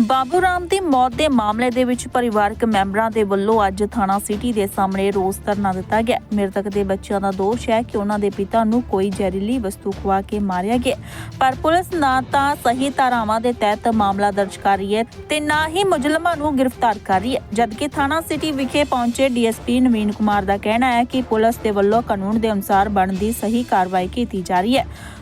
ਬਾਬੂ ਰਾਮ ਦੀ ਮੌਤ ਦੇ ਮਾਮਲੇ ਦੇ ਵਿੱਚ ਪਰਿਵਾਰਕ ਮੈਂਬਰਾਂ ਦੇ ਵੱਲੋਂ ਅੱਜ ਥਾਣਾ ਸਿਟੀ ਦੇ ਸਾਹਮਣੇ ਰੋਸ ਧਰਨਾ ਦਿੱਤਾ ਗਿਆ। ਮ੍ਰਿਤਕ ਦੇ ਬੱਚਿਆਂ ਦਾ ਦੋਸ਼ ਹੈ ਕਿ ਉਹਨਾਂ ਦੇ ਪਿਤਾ ਨੂੰ ਕੋਈ ਜ਼ਹਿਰੀਲੀ ਵਸਤੂ ਖਵਾ ਕੇ ਮਾਰਿਆ ਗਿਆ। ਪਰ ਪੁਲਿਸ ਨਾ ਤਾਂ ਸਹੀ ਧਾਰਾਵਾਂ ਦੇ ਤਹਿਤ ਮਾਮਲਾ ਦਰਜ ਕਰ ਰਹੀ ਹੈ ਤੇ ਨਾ ਹੀ ਮੁਜ਼ਲਮਾਂ ਨੂੰ ਗ੍ਰਿਫਤਾਰ ਕਰ ਰਹੀ ਹੈ। ਜਦਕਿ ਥਾਣਾ ਸਿਟੀ ਵਿਖੇ ਪਹੁੰਚੇ ਡੀਐਸਪੀ ਨਵੀਨ ਕੁਮਾਰ ਦਾ ਕਹਿਣਾ ਹੈ ਕਿ ਪੁਲਿਸ ਦੇ ਵੱਲੋਂ ਕਾਨੂੰਨ ਦੇ ਅਨੁਸਾਰ ਬਣਦੀ ਸਹੀ ਕਾਰਵਾਈ ਕੀਤੀ ਜਾ ਰਹੀ ਹੈ।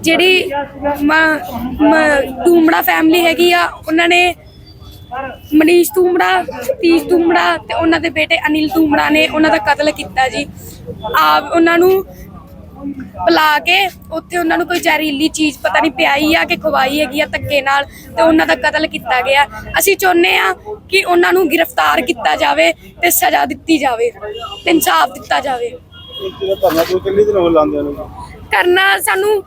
ਜਿਹੜੀ ਤੂਮੜਾ ਫੈਮਿਲੀ ਹੈਗੀ ਆ ਉਹਨਾਂ ਨੇ ਮਨੀਸ਼ ਤੂਮੜਾ ਸਤੀਸ਼ ਤੂਮੜਾ ਤੇ ਉਹਨਾਂ ਦੇ ਬੇਟੇ ਅਨਿਲ ਤੂਮੜਾ ਨੇ ਉਹਨਾਂ ਦਾ ਕਤਲ ਕੀਤਾ ਜੀ। ਆਪ ਉਹਨਾਂ ਨੂੰ ਬੁਲਾ ਕੇ ਉੱਥੇ ਉਹਨਾਂ ਨੂੰ ਕੋਈ ਜ਼ਹਿਰੀਲੀ ਚੀਜ਼ ਪਤਾ ਨਹੀਂ ਪਿਆਈ ਆ ਕਿ ਖਵਾਈ ਹੈਗੀ ਆ ਧੱਕੇ ਨਾਲ ਤੇ ਉਹਨਾਂ ਦਾ ਕਤਲ ਕੀਤਾ ਗਿਆ। ਅਸੀਂ ਚਾਹੁੰਦੇ ਆ ਕਿ ਉਹਨਾਂ ਨੂੰ ਗ੍ਰਿਫਤਾਰ ਕੀਤਾ ਜਾਵੇ ਤੇ ਸਜ਼ਾ ਦਿੱਤੀ ਜਾਵੇ ਤੇ ਇਨਸਾਫ ਦਿੱਤਾ ਜਾਵੇ। ਕਰਨਾ ਸਾਨੂੰ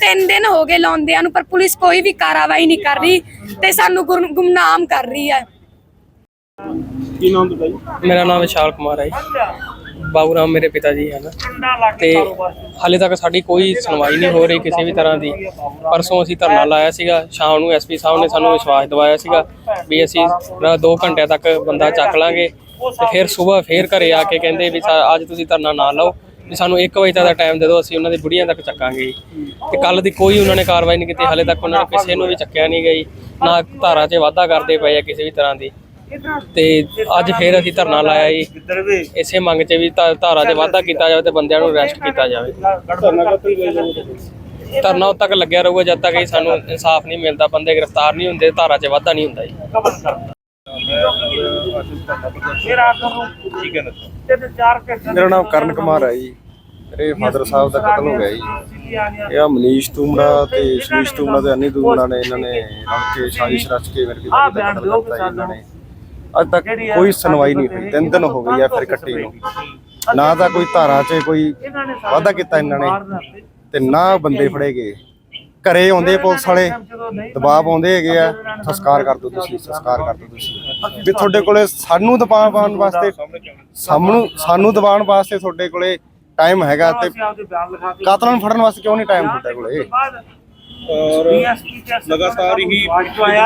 ਤਿੰਨ ਦਿਨ ਹੋ ਗਏ ਲਾਉਂਦਿਆਂ ਨੂੰ ਪਰ ਪੁਲਿਸ ਕੋਈ ਵੀ ਕਾਰਵਾਈ ਨਹੀਂ ਕਰ ਰਹੀ ਤੇ ਸਾਨੂੰ ਗੁਰ- ਗੁਮਨਾਮ ਕਰ ਰਹੀ ਹੈ। ਕੀ ਨਾਮ ਤੁਹਾਡਾ ਜੀ? ਮੇਰਾ ਨਾਮ ਵਿਸ਼ਾਲ ਕੁਮਾਰ ਹੈ ਜੀ। ਬਾਬੂ ਰਾਮ ਮੇਰੇ ਪਿਤਾ ਜੀ ਹਨ ਤੇ ਹਾਲੇ ਤੱਕ ਸਾਡੀ ਕੋਈ ਸੁਣਵਾਈ ਨਹੀਂ ਹੋ ਰਹੀ ਕਿਸੇ ਵੀ ਤਰ੍ਹਾਂ ਦੀ। ਪਰਸੋਂ ਅਸੀਂ ਧਰਨਾ ਲਾਇਆ ਸੀਗਾ ਸ਼ਾਮ ਨੂੰ ਐਸਪੀ ਸਾਹਿਬ ਨੇ ਸਾਨੂੰ ਵਿਸ਼ਵਾਸ ਦਿਵਾਇਆ ਸੀਗਾ ਵੀ ਅਸੀਂ 2 ਘੰਟਿਆਂ ਤੱਕ ਬੰਦਾ ਚੱਕ ਲਾਂਗੇ। ਤੇ ਫਿਰ ਸਵੇਰ ਫੇਰ ਘਰੇ ਆ ਕੇ ਕਹਿੰਦੇ ਵੀ ਸਾ- ਅੱਜ ਤੁਸੀਂ ਧਰਨਾ ਨਾ ਲਾਓ। ਵੀ ਸਾਨੂੰ 1 ਵਜੇ ਤੱਕ ਦਾ ਟਾਈਮ ਦੇ ਦਿਓ, ਅਸੀਂ ਉਹਨਾਂ ਦੀ ਬੁੜੀਆਂ ਤੱਕ ਚੱਕਾਂਗੇ ਜੀ। ਤੇ ਕੱਲ ਦੀ ਕੋਈ ਉਹਨਾਂ ਨੇ ਕਾਰਵਾਈ ਨਹੀਂ ਕੀਤੀ, ਹਾਲੇ ਤੱਕ ਉਹਨਾਂ ਨੇ ਕਿਸੇ ਨੂੰ ਵੀ ਚੱਕਿਆ ਨਹੀਂ ਗਈ ਨਾ ਧਾਰਾ 'ਚ ਵਾਧਾ ਕਰਦੇ ਪਏ ਆ ਕਿਸੇ ਵੀ ਤਰ੍ਹਾਂ ਦੀ। ਤੇ ਅੱਜ ਫੇਰ ਅਸੀਂ ਧਰਨਾ ਲਾਇਆ ਜੀ। ਇਸੇ ਮੰਗ 'ਚ ਵੀ ਧਾ- ਧਾਰਾ 'ਚ ਵਾਧਾ ਕੀਤਾ ਜਾਵੇ ਤੇ ਬੰਦਿਆਂ ਨੂੰ ਅਰੈਸਟ ਕੀਤਾ ਜਾਵੇ। ਧਰਨਾ ਕਰਤੀ ਧਰਨਾ ਉਦੋਂ ਤੱਕ ਲੱਗਿਆ ਰਹੂਗਾ ਜਦ ਤੱਕ ਇਹ ਸਾਨੂੰ ਇਨਸਾਫ ਨਹੀਂ ਮਿਲਦਾ, ਬੰਦੇ ਗ੍ਰਿਫਤਾਰ ਨਹੀਂ ਹੁੰਦੇ, ਧਾਰਾ 'ਚ ਵਾਧਾ ਨਹੀਂ ਹੁੰਦਾ ਜੀ। ਮੇਰਾ ਨਾਮ ਕਰਨ ਕੁਮਾਰ ਹੈ ਜੀ। ਮੇਰੇ ਫਾਦਰ ਸਾਹਿਬ ਦਾ ਕਤਲ ਹੋ ਗਿਆ ਜੀ। ਇਹ ਆ ਮਨੀਸ਼ ਤੂਮੜਾ ਤੇ ਸ਼ਨੀਸ਼ ਤੂਮੜਾ ਤੇ ਅਨੀ ਤੂਮੜਾ ਨੇ ਇਹਨਾਂ ਨੇ ਰਲ ਕੇ ਸਾਜ਼ਿਸ਼ ਰਚ ਕੇ ਮੇਰੇ ਪਿਤਾ ਜੀ ਦਾ ਕਤਲ ਕਰਤਾ ਜੀ ਇਹਨਾਂ ਨੇ। ਅੱਜ ਤੱਕ ਕੋਈ ਸੁਣਵਾਈ ਨਹੀਂ ਹੋਈ। ਤਿੰਨ ਦਿਨ ਹੋ ਗਏ ਆ ਫਿਰ ਕੱਟੀ ਨੂੰ। ਨਾ ਤਾਂ ਕੋਈ ਧਾਰਾ 'ਚ ਕੋਈ ਵਾਅਦਾ ਕੀਤਾ ਇਹਨਾਂ ਨੇ ਤੇ ਨਾ ਬੰਦੇ ਫੜੇ ਗਏ। ਘਰੇ ਆਉਂਦੇ ਪੁਲਿਸ ਵਾਲੇ ਦਬਾਅ ਪਾਉਂਦੇ ਹੈਗੇ ਆ। ਸੰਸਕਾਰ ਕਰ ਦਿਓ ਤੁਸੀਂ ਸੰਸਕਾਰ ਕਰ ਦਿਓ ਤੁਸੀਂ। ਵੀ ਤੁਹਾਡੇ ਕੋਲੇ ਸਾਨੂੰ ਦਬਾਅ ਪਾਉਣ ਵਾਸਤੇ ਸਾਨੂੰ ਸਾਨੂੰ ਦਬਾਉਣ ਵਾਸਤੇ ਤੁਹਾਡੇ ਕੋਲੇ ਟਾਈਮ ਹੈਗਾ ਤੇ ਕਾਤਲਾਂ ਨੂੰ ਫੜਨ ਵਾਸਤੇ ਕਿਉਂ ਨਹੀਂ ਟਾਈਮ ਤੁਹਾਡੇ ਕੋਲੇ? ਔਰ ਲਗਾਤਾਰ ਹੀ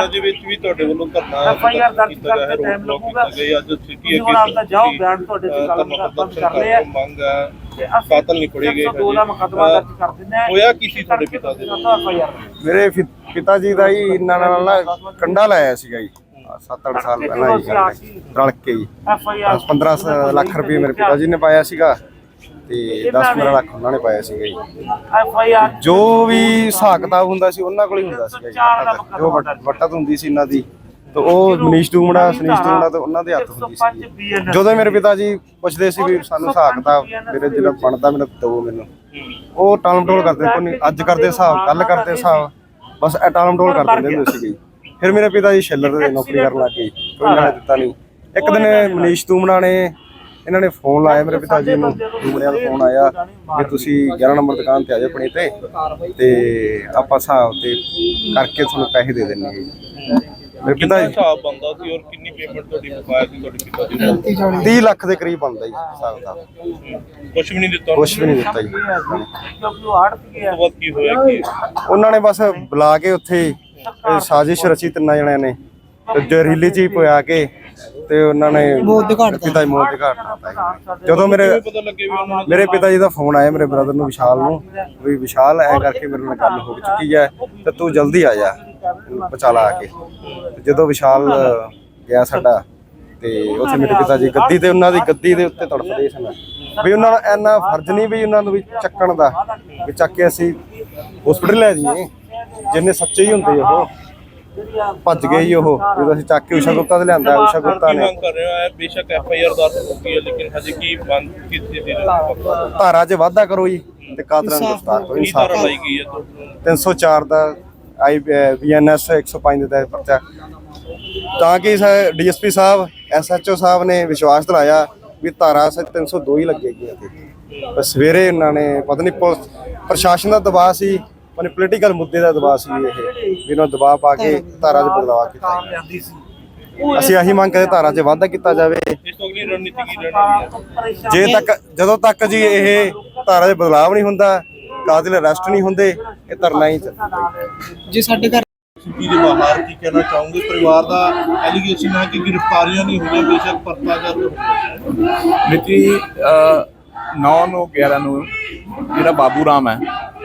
ਦੇ ਵਿੱਚ ਵੀ ਤੁਹਾਡੇ ਵੱਲੋਂ ਧਰਨਾ ਕੀਤਾ ਗਿਆ ਹੈ ਰੋਡ ਬਲੌਕ ਕੀਤਾ ਗਿਆ ਅੱਜ ਸਿੱਧੀ ਅੱਗੇ ਦਾ ਜਾਓ ਬਿਆਨ ਤੁਹਾਡੇ ਤੇ ਗੱਲ ਬੰਦ ਕਰ ਰਹੇ ਆ ਮੰਗ ਹੈ ਕਾਤਲ ਨਹੀਂ ਫੜੇ ਗਏ ਦੋ ਦਾ ਮੁਕੱਦਮਾ ਦਰਜ ਕਰ ਦਿੰਦੇ ਆ। ਹੋਇਆ ਕੀ ਸੀ ਤੁਹਾਡੇ ਪਿਤਾ ਦੇ ਨਾਲ? ਮੇਰੇ ਪਿਤਾ ਜੀ ਦਾ ਹੀ ਇਹਨਾਂ ਨਾਲ ਨਾ ਕੰਡਾ ਲਾਇਆ ਸੀਗਾ ਜੀ। 7-8 ਸਾਲ ਪਹਿਲਾਂ ਜੀ ਰਲ ਕੇ ਜੀ ਐਫ ਆਈ ਆਰ 15 ਲੱਖ ਰੁਪਏ ਮੇਰੇ ਪਿਤਾ ਜੀ ਨੇ ਪਾਇਆ ਸੀਗਾ। ਤੇ 10-15 ਲੱਖ ਉਹਨਾਂ ਨੇ ਪਾਇਆ ਸੀਗਾ ਜੀ। ਐਫ ਆਈ ਆਰ ਜੋ ਵੀ ਹਿਸਾਬ ਕਿਤਾਬ ਹੁੰਦਾ ਸੀ ਉਹਨਾਂ ਕੋਲ ਹੀ ਹੁੰਦਾ ਸੀਗਾ ਜੀ। ਜੋ ਵੱਟ- ਵੱਟਤ ਹੁੰਦੀ ਸੀ ਇਹਨਾਂ ਦੀ। ਤੇ ਉਹ ਮਨੀਸ਼ ਟੂਮੜਾ ਸਨੀਸ਼ ਟੂਮੜਾ ਤੇ ਉਹਨਾਂ ਦੇ ਹੱਥ ਹੁੰਦੀ ਸੀ ਜਦੋਂ ਮੇਰੇ ਪਿਤਾ ਜੀ ਪੁੱਛਦੇ ਸੀ ਵੀ ਸਾਨੂੰ ਹਿਸਾਬ ਕਿਤਾਬ ਮੇਰੇ ਜਿਹੜਾ ਬਣਦਾ ਮੈਨੂੰ ਦਿਓ ਮੈਨੂੰ। ਉਹ ਟਾਲਮ ਟੋਲ ਕਰਦੇ ਕੋਈ ਨਹੀਂ ਅੱਜ ਕਰਦੇ ਹਿਸਾਬ ਕੱਲ ਕਰਦੇ ਹਿਸਾਬ। ਬਸ ਇਹ ਟਾਲਮ ਟੋਲ ਕਰ ਦਿੰਦੇ ਹੁੰਦੇ ਸੀਗੇ ਜੀ। ਫਿਰ ਮੇਰੇ ਪਿਤਾ ਜੀ ਸ਼ੈਲਰ ਦੇ ਨੌਕਰੀ ਕਰਨ ਲੱਗ ਗਏ ਕੋਈ ਨੇ ਦਿੱਤਾ ਨਹੀਂ। ਇੱਕ ਦਿਨ ਮਨੀਸ਼ ਟੂਮੜਾ ਨੇ ਇਹਨਾਂ ਨੇ ਫੋਨ ਲਾਇਆ ਮੇਰੇ ਪਿਤਾ ਜੀ ਨੂੰ ਟੂਮੜਿਆਂ ਦਾ ਫੋਨ ਆਇਆ ਕਿ ਤੁਸੀਂ 11 ਨੰਬਰ ਦੁਕਾਨ ਤੇ ਆ ਜਾਓ ਆਪਣੀ ਤੇ ਤੇ ਆਪਾਂ ਹਿਸਾਬ ਤੇ ਕਰਕੇ ਤੁਹਾਨੂੰ ਪੈਸੇ ਦੇ ਦਿੰਨੇ ਜੀ। ਮੇਰੇ ਪਿਤਾ ਜੀ। ਹਿਸਾਬ ਬੰਦਾ ਸੀ ਔਰ ਕਿੰਨੀ ਪੇਮੈਂਟ ਤੁਹਾਡੀ ਬਕਾਇਆ ਸੀ ਤੁਹਾਡੇ ਪਿਤਾ ਜੀ ਨੂੰ 30 ਲੱਖ ਦੇ ਕਰੀਬ ਬਣਦਾ ਜੀ ਹਿਸਾਬ ਦਾ। ਕੁਝ ਵੀ ਨਹੀਂ ਦਿੱਤਾ ਕੁਝ ਵੀ ਨਹੀਂ ਦਿੱਤਾ ਜੀ। ਤੋਂ ਕੀ ਹੋਇਆ ਕੀ? ਉਹਨਾਂ ਨੇ ਬਸ ਬੁਲਾ ਕੇ ਉੱਥੇ ਇਹ ਸਾਜ਼ਿਸ਼ ਰਚੀ ਤਿੰਨਾਂ ਜਣਿਆਂ ਨੇ। ਤੇ ਜ਼ਹਿਰੀਲੀ ਚੀਜ਼ ਪਿਆ ਕੇ ਤੇ ਉਹਨਾਂ ਨੇ ਪਿਤਾ ਜੀ ਮੌਤ ਦੇ ਘਾਟ ਉਤਾਰਤਾ ਜੀ। ਜਦੋਂ ਮੇਰੇ ਪਤਾ ਲੱਗੇ ਵੀ ਉਹਨਾਂ ਨੇ ਮੇਰੇ ਪਿਤਾ ਜੀ ਦਾ ਫੋਨ ਆਇਆ ਮੇਰੇ ਬ੍ਰਦਰ ਨੂੰ ਵਿਸ਼ਾਲ ਨੂੰ ਵੀ ਵਿਸ਼ਾਲ ਐ ਕਰਕੇ ਮੇਰੇ ਨਾਲ ਗੱਲ ਹੋ ਚੁੱਕੀ ਹੈ ਤੇ ਤੂੰ ਜਲਦੀ ਆ ਜਾ ਇਹਨੂੰ ਬਚਾ ਲਾ ਆ ਕੇ। ਤੇ ਜਦੋਂ ਵਿਸ਼ਾਲ ਗਿਆ ਸਾਡਾ ਤੇ ਉੱਥੇ ਮੇਰੇ ਪਿਤਾ ਜੀ ਗੱਦੀ ਤੇ ਉਹਨਾਂ ਦੀ ਗੱਦੀ ਦੇ ਉੱਤੇ ਤੜਫਦੇ ਸਨ ਵੀ ਉਹਨਾਂ ਦਾ ਇੰਨਾ ਫਰਜ਼ ਨਹੀਂ ਵੀ ਉਹਨਾਂ ਨੂੰ ਵੀ ਚੱਕਣ ਦਾ ਵੀ ਚੱਕ ਕੇ ਅਸੀਂ ਹਸਪੀਟਲ ਲੈ ਜਾਈਏ ਜਿੰਨੇ ਸੱਚੇ ਹੀ ਹੁੰਦੇ ਉਹ। ਭੱਜ ਗਏ ਜੀ ਉਹ ਜਦੋਂ ਅਸੀਂ ਚੱਕ ਕੇ ਉਸ਼ਾ ਗੁਪਤਾ ਤੇ ਲਿਆਂਦਾ ਉਸ਼ਾ ਗੁਪਤਾ ਨੇ। ਮੰਗ ਕਰ ਰਹੇ ਹੋ? ਬੇਸ਼ੱਕ ਐਫ ਆਈ ਆਰ ਦਰਜ ਹੋ ਗਈ ਹੈ ਲੇਕਿਨ ਹਜੇ ਕੀ ਬੰਦ ਕੀਤੀ ਦੀ ਧਾਰਾ 'ਚ ਵਾਧਾ ਕਰੋ ਜੀ ਤੇ ਕਾਤਲਾਂ ਨੂੰ ਗ੍ਰਿਫਤਾਰ ਕਰੋ ਇਨਸਾਫ ਲਾਈ ਗਈ ਹੈ? ਤੁਹਾਨੂੰ 304 ਦਾ ਆਈ ਬੀਐਨਐਸ 105 ਦੇ ਤਹਿਤ ਪਰਚਾ। ਤਾਂ ਕਿ ਡੀਐਸਪੀ ਸਾਹਿਬ ਐਸਐਚਓ ਸਾਹਿਬ ਨੇ ਵਿਸ਼ਵਾਸ ਦਿਲਾਇਆ ਵੀ ਧਾਰਾ ਸ- 302 ਹੀ ਲੱਗੇਗੀ ਸਵੇਰੇ ਇਹਨਾਂ ਨੇ ਪਤਾ ਨਹੀਂ ਪੁਲਿਸ ਪ੍ਰਸ਼ਾਸਨ ਦਾ ਦਬਾਅ ਸੀ ਮਨੇ ਪੋਲੀਟੀਕਲ ਮੁੱਦੇ ਦਾ ਦਬਾਅ ਸੀ ਇਹ ਵੀ ਇਹਨਾਂ ਨੂੰ ਦਬਾਅ ਪਾ ਕੇ ਧਾਰਾ 'ਚ ਬਦਲਾਅ ਕੀਤਾ ਗਿਆ। ਜਾਂਦੀ ਸੀ ਅਸੀਂ ਆਹੀ ਮੰਗ ਕਰਦੇ ਧਾਰਾ 'ਚ ਵਾਧਾ ਕੀਤਾ ਜਾਵੇ। ਜੇ ਤੱਕ ਜਦੋਂ ਤੱਕ ਜੀ ਇਹ ਧਾਰਾ 'ਚ ਬਦਲਾਅ ਨਹੀਂ ਹੁੰਦਾ ਕਾਤਿਲ ਅਰੈਸਟ ਨਹੀਂ ਹੁੰਦੇ ਇਹ ਧਰਨਾ ਹੀ ਚੱਲੇਗਾ ਜੀ ਸਾਡੇ ਘਰ ਸਿਟੀ ਦੇ ਬਾਹਰ ਕੀ ਕਹਿਣਾ ਚਾਹੋਗੇ? ਪਰਿਵਾਰ ਦਾ ਐਲੀਗੇਸ਼ਨ ਹੈ ਕਿ ਗ੍ਰਿਫਤਾਰੀਆਂ ਨਹੀਂ ਹੋਈਆਂ ਬੇਸ਼ੱਕ ਪਰਚਾ ਦਰਜ ਮਿਤੀ 9 ਨੂੰ 11 ਨੂੰ ਜਿਹੜਾ ਬਾਬੂ ਰਾਮ ਹੈ,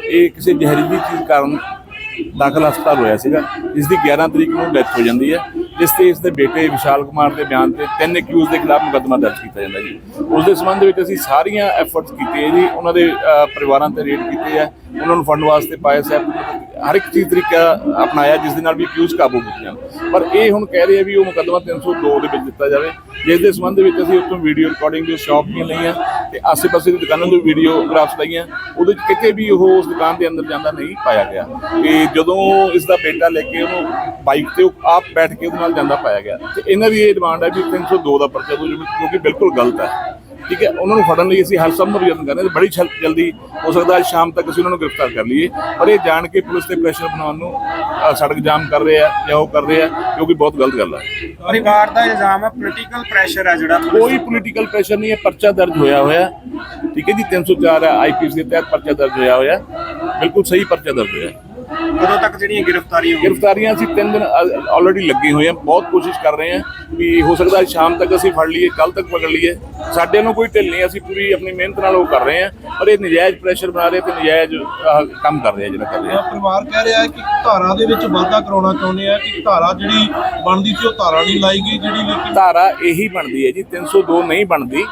ਇਹ ਕਿਸੇ ਜ਼ਹਿਰੀਲੀ ਚੀਜ਼ ਕਾਰਨ ਦਾਖਲ ਹਸਪਤਾਲ ਹੋਇਆ ਸੀਗਾ। ਜਿਸ ਦੀ 11 ਤਰੀਕ ਨੂੰ ਡੈਥ ਹੋ ਜਾਂਦੀ ਹੈ। ਜਿਸ ਤੇ ਇਸ ਦੇ ਬੇਟੇ ਵਿਸ਼ਾਲ ਕੁਮਾਰ ਦੇ ਬਿਆਨ ਤੇ ਤਿੰਨ ਅਕਿਊਜ਼ ਦੇ ਖਿਲਾਫ ਮੁਕੱਦਮਾ ਦਰਜ ਕੀਤਾ ਜਾਂਦਾ ਜੀ। ਉਸ ਦੇ ਸੰਬੰਧ ਵਿੱਚ ਅਸੀਂ ਸਾਰੀਆਂ ਐਫਰਟਸ ਕੀਤੀਆਂ ਜੀ। ਉਹਨਾਂ ਦੇ ਪਰਿਵਾਰਾਂ ਤੇ ਰੇਡ ਕੀਤੇ ਹੈ ਉਹਨਾਂ ਨੂੰ ਫੰਡ ਵਾਸਤੇ ਪਾਇਆ ਸਾਹਿਬ ਹਰ ਇੱਕ ਚੀਜ਼ ਤਰੀਕਾ ਅਪਣਾਇਆ, ਜਿਸ ਦੇ ਨਾਲ ਵੀ ਅਕਿਊਜ਼ ਕਾਬੂ ਕੀਤੇ ਜਾਣ ਪਰ ਇਹ ਹੁਣ ਕਹਿ ਰਹੇ ਆ ਵੀ ਉਹ ਮੁਕੱਦਮਾ 302 ਦੇ ਵਿੱਚ ਦਿੱਤਾ ਜਾਵੇ। ਜਿਸ ਦੇ ਸੰਬੰਧ ਵਿੱਚ ਅਸੀਂ ਉੱਥੋਂ ਵੀਡੀਓ ਰਿਕਾਰਡਿੰਗ ਦੀ ਸ਼ਾਪ ਦੀਆਂ ਲਈਆਂ। ਤੇ ਆਸ-ਪਾਸੇ ਦੀ ਦੁਕਾਨਾਂ ਤੋਂ ਵੀਡੀਓਗ੍ਰਾਫਸ ਲਈਆਂ, ਉਹਦੇ ਵਿੱਚ ਕਿਤੇ ਵੀ ਉਹ ਉਸ ਦੁਕਾਨ ਦੇ ਅੰਦਰ ਜਾਂਦਾ ਨਹੀਂ ਪਾਇਆ ਗਿਆ। ਕਿ ਜਦੋਂ ਇਸ ਦਾ ਬੇਟਾ ਲੈ ਕੇ ਉਹਨੂੰ ਬਾਈਕ ਤੇ ਉਹ ਆਪ ਬੈਠ ਕੇ ਉਹਦੇ ਨਾਲ ਜਾਂਦਾ ਪਾਇਆ ਗਿਆ। ਤੇ ਇਹਨਾਂ ਦੀ ਇਹ ਡਿਮਾਂਡ ਹੈ ਵੀ 302 ਦਾ ਪਰਚਾ ਦੋ ਜੋ ਕਿ ਬਿਲਕੁਲ ਗਲਤ ਹੈ। ਠੀਕ ਹੈ? ਉਹਨਾਂ ਨੂੰ ਫੜਨ ਲਈ ਅਸੀਂ ਹਰ ਸੰਭਵ ਯਤਨ ਕਰ ਰਹੇ ਹਾਂ ਬੜੀ ਜਲਦੀ ਹੋ ਸਕਦਾ ਅੱਜ ਸ਼ਾਮ ਤੱਕ ਅਸੀਂ ਉਹਨਾਂ ਨੂੰ ਗ੍ਰਿਫਤਾਰ ਕਰ ਲਈਏ। ਪਰ ਇਹ ਜਾਣ ਕੇ ਪੁਲਿਸ ਤੇ ਪ੍ਰੈਸ਼ਰ ਬਣਾਉਣ ਨੂੰ ਸੜਕ ਜਾਮ ਕਰ ਰਹੇ ਆ ਜਾਂ ਉਹ ਕਰ ਰਹੇ ਆ ਜੋ ਕਿ ਬਹੁਤ ਗਲਤ ਗੱਲ ਹੈ ਪਰਿਵਾਰ ਦਾ ਇਲਜ਼ਾਮ ਹੈ ਪੋਲੀਟੀਕਲ ਪ੍ਰੈਸ਼ਰ ਹੈ ਜਿਹੜਾ ਕੋਈ ਪੋਲੀਟੀਕਲ ਪ੍ਰੈਸ਼ਰ ਨਹੀਂ ਹੈ ਪਰਚਾ ਦਰਜ ਹੋਇਆ ਹੋਇਆ। ਠੀਕ ਹੈ ਜੀ 304 ਹੈ ਆਈਪੀਸੀ ਦੇ ਤਹਿਤ ਪਰਚਾ ਦਰਜ ਹੋਇਆ ਹੋਇਆ। ਬਿਲਕੁਲ ਸਹੀ ਪਰਚਾ ਦਰਜ ਹੋਇਆ। ਕਦੋਂ ਤੱਕ ਜਿਹੜੀਆਂ ਗ੍ਰਿਫਤਾਰੀਆਂ ਹੋਣਗੀਆਂ ਗ੍ਰਿਫਤਾਰੀਆਂ ਅਸੀਂ ਤਿੰਨ ਦਿਨ ਆਲਰੇਡੀ ਲੱਗੇ ਹੋਏ ਬਹੁਤ ਕੋਸ਼ਿਸ਼ ਕਰ ਰਹੇ ਹਾਂ ਵੀ ਹੋ ਸਕਦਾ ਸ਼ਾਮ ਤੱਕ ਅਸੀਂ ਫੜ ਲਈਏ ਕੱਲ ਤੱਕ ਪਕੜ ਲਈਏ। ਸਾਡੇ ਨੂੰ ਕੋਈ ਢਿੱਲ ਨਹੀਂ ਅਸੀਂ ਪੂਰੀ ਆਪਣੀ ਮਿਹਨਤ ਨਾਲ ਉਹ ਕਰ ਰਹੇ ਹਾਂ ਪਰ ਇਹ ਨਜਾਇਜ਼ ਪ੍ਰੈਸ਼ਰ ਬਣਾ ਰਹੇ ਤੇ ਨਜਾਇਜ਼ ਕੰਮ ਕਰ ਰਹੇ ਆ ਜਿਹੜਾ ਕਰ ਰਹੇ ਆ। ਪਰਿਵਾਰ ਕਹਿ ਰਿਹਾ ਹੈ ਕਿ ਧਾਰਾ ਦੇ ਵਿੱਚ ਵਾਧਾ ਕਰਾਉਣਾ ਚਾਹੁੰਦੇ ਆ ਕਿ ਧਾਰਾ ਜਿਹੜੀ ਬਣਦੀ ਸੀ ਉਹ ਧਾਰਾ ਨਹੀਂ ਲਾਈ ਗਈ ਜਿਹੜੀ ਲੇਕਿਨ ਧਾਰਾ ਇਹੀ ਬਣਦੀ ਹੈ ਜੀ 302 ਨਹੀਂ ਬਣਦੀ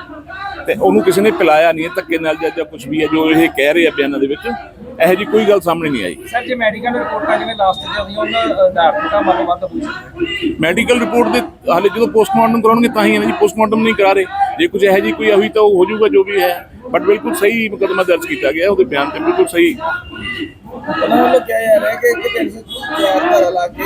ਤੇ ਉਹਨੂੰ ਕਿਸੇ ਨੇ ਪਿਲਾਇਆ ਨਹੀਂ ਧੱਕੇ ਨਾਲ ਜਾਂ ਜਾਂ ਕੁਝ ਵੀ ਹੈ ਜੋ ਇਹ ਕਹਿ ਰਹੇ ਆ ਬਿਆਨਾਂ ਦੇ ਵਿੱਚ। ਇਹੋ ਜੀ ਕੋਈ ਗੱਲ ਸਾਹਮਣੇ ਨਹੀਂ ਆਈ। ਸਰ ਜੇ ਮੈਡੀਕਲ ਰਿਪੋਰਟਾਂ ਜਿਵੇਂ ਲਾਸਟ ਤੇ ਆਉਂਦੀਆਂ ਉਹਨਾਂ ਆਧਾਰ ਮਨ ਵੱਧ ਸੀ ਮੈਡੀਕਲ ਰਿਪੋਰਟ ਦੇ ਹਾਲੇ ਜਦੋਂ ਪੋਸਟਮਾਰਟਮ ਕਰਾਉਣਗੇ ਤਾਂ ਹੀ ਹੈ ਨਾ ਜੀ ਪੋਸਟਮਾਰਟਮ ਨਹੀਂ ਕਰਾ ਰਹੇ। ਜੇ ਕੁਝ ਇਹੋ ਜੀ ਕੋਈ ਹੋਈ ਤਾਂ ਉਹ ਹੋ ਜਾਊਗਾ ਜੋ ਵੀ ਹੈ। ਬਟ ਬਿਲਕੁਲ ਸਹੀ ਮੁਕੱਦਮਾ ਦਰਜ ਕੀਤਾ ਗਿਆ ਉਹਦੇ ਬਿਆਨ ਤੇ ਬਿਲਕੁਲ ਸਹੀ ਉਹਨਾਂ ਵੱਲੋਂ ਕਿਹਾ ਜਾ ਰਿਹਾ ਕਿ ਇੱਕ ਦਿਨ ਚਾਰ ਧਾਰਾ ਲਾ ਕੇ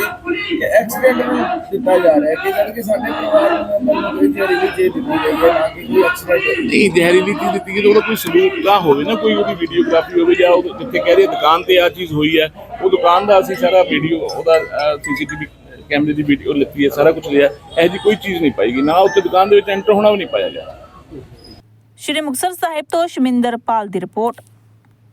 ਕਿ ਐਕਸੀਡੈਂਟ ਨੂੰ ਦਿੱਤਾ ਜਾ ਰਿਹਾ ਕਿ ਜਦ ਕਿ ਸਾਡੇ ਪਰਿਵਾਰ ਨੂੰ ਮੈਂਬਰ ਨੂੰ ਕੋਈ ਜ਼ਹਿਰੀਲੀ ਚੀਜ਼ ਦਿੱਤੀ ਗਈ ਹੈ ਨਾ ਕਿ ਕੋਈ ਐਕਸੀਡੈਂਟ ਨਹੀਂ ਜ਼ਹਿਰੀਲੀ ਚੀਜ਼ ਦਿੱਤੀ ਗਈ ਤਾਂ ਉਹਦਾ ਕੋਈ ਸਬੂਤ ਤਾਂ ਹੋਵੇ ਨਾ ਕੋਈ ਉਹਦੀ ਵੀਡੀਓਗ੍ਰਾਫੀ ਹੋਵੇ ਜਾਂ ਉਹ ਜਿੱਥੇ ਕਹਿ ਰਹੇ ਦੁਕਾਨ ਤੇ ਆ ਚੀਜ਼ ਹੋਈ ਹੈ ਉਹ ਦੁਕਾਨ ਦਾ ਅਸੀਂ ਸਾਰਾ ਵੀਡੀਓ ਉਹਦਾ ਸੀਸੀਟੀਵੀ ਕੈਮਰੇ ਦੀ ਵੀਡੀਓ ਲਿੱਤੀ ਹੈ ਸਾਰਾ ਕੁਝ ਲਿਆ ਇਹੋ ਜੀ ਕੋਈ ਚੀਜ਼ ਨਹੀਂ ਪਾਈਗੀ ਨਾ ਉੱਥੇ ਦੁਕਾਨ ਦੇ ਵਿੱਚ ਐਂਟਰ ਹੋਣਾ ਵੀ ਨਹੀਂ ਪਾਇਆ ਗਿਆ। ਸ਼੍ਰੀ ਮੁਕਤਸਰ ਸਾਹਿਬ ਤੋਂ ਸ਼ਮਿੰਦਰ ਪਾਲ ਦੀ ਰਿਪੋਰਟ।